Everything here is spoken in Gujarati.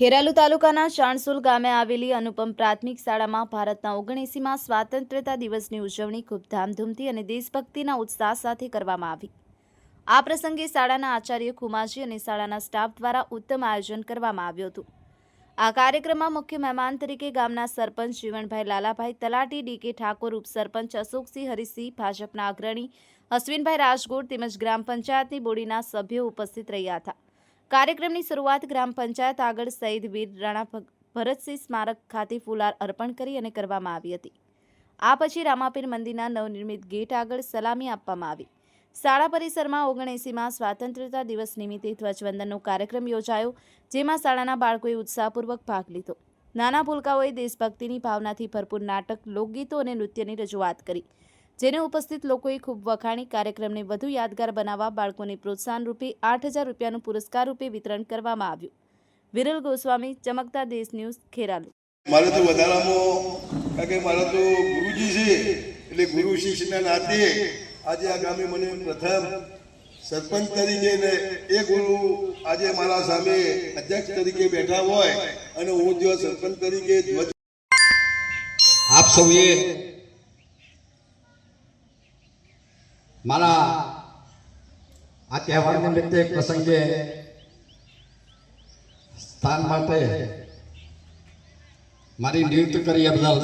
ખેરાલુ તાલુકાના ચાણસુલ ગામે આવેલી અનુપમ પ્રાથમિક શાળામાં ભારતના ઓગણએંસીમાં સ્વાતંત્ર્યતા દિવસની ઉજવણી ખૂબ ધામધૂમથી અને દેશભક્તિના ઉત્સાહ સાથે કરવામાં આવી. આ પ્રસંગે શાળાના આચાર્ય ખુમાજી અને શાળાના સ્ટાફ દ્વારા ઉત્તમ આયોજન કરવામાં આવ્યું હતું. આ કાર્યક્રમમાં મુખ્ય મહેમાન તરીકે ગામના સરપંચ જીવણભાઈ લાલાભાઈ તલાટી ડીકે ઠાકોર ઉપસરપંચ અશોકસિંહ હરિસિંહ, ભાજપના અગ્રણી અશ્વિનભાઈ રાજગોર તેમજ ગ્રામ પંચાયતની બોડીના સભ્યો ઉપસ્થિત રહ્યા હતા. કાર્યક્રમની શરૂઆત ગ્રામ પંચાયત આગળ શહીદ વીર રાણા ભરતસિંહ સ્મારક ખાતે ફુલાર અર્પણ કરી અને કરવામાં આવી હતી. આ પછી રામાપીર મંદિરના નવનિર્મિત ગેટ આગળ સલામી આપવામાં આવી. શાળા પરિસરમાં ઓગણએંસીમાં સ્વતંત્રતા દિવસ નિમિત્તે ધ્વજવંદનનો કાર્યક્રમ યોજાયો, જેમાં શાળાના બાળકોએ ઉત્સાહપૂર્વક ભાગ લીધો. નાના ભૂલકાઓએ દેશભક્તિની ભાવનાથી ભરપૂર નાટક, લોકગીતો અને નૃત્યની રજૂઆત કરી. જેને ઉપસ્થિત લોકોએ ખૂબ વખાણી કાર્યક્રમને વધુ યાદગાર બનાવવા બાળકોને પ્રોત્સાહન રૂપે આઠ હજાર રૂપિયાનું પુરસ્કાર રૂપે વિતરણ કરવામાં આવ્યું. વિરલ ગોસ્વામી ચમકતા દેશ ન્યૂઝ ખેરાલુ. મારે તો વધારામાં કારણ કે મારા તો ગુરુજી છે એટલે ગુરુ શિષ્યના નાતે આજે આ ગામે મને પ્રથમ સરપંચ તરીકે ને એ ગુરુ આજે મારા સામે અધ્યક્ષ તરીકે બેઠા હોય અને હું જો સરપંચ તરીકે આપ સૌએ મારા આ તહેવાર નિમિત્તે પ્રસંગે સ્થાન માટે મારી નિયુક્ત કરી બદલ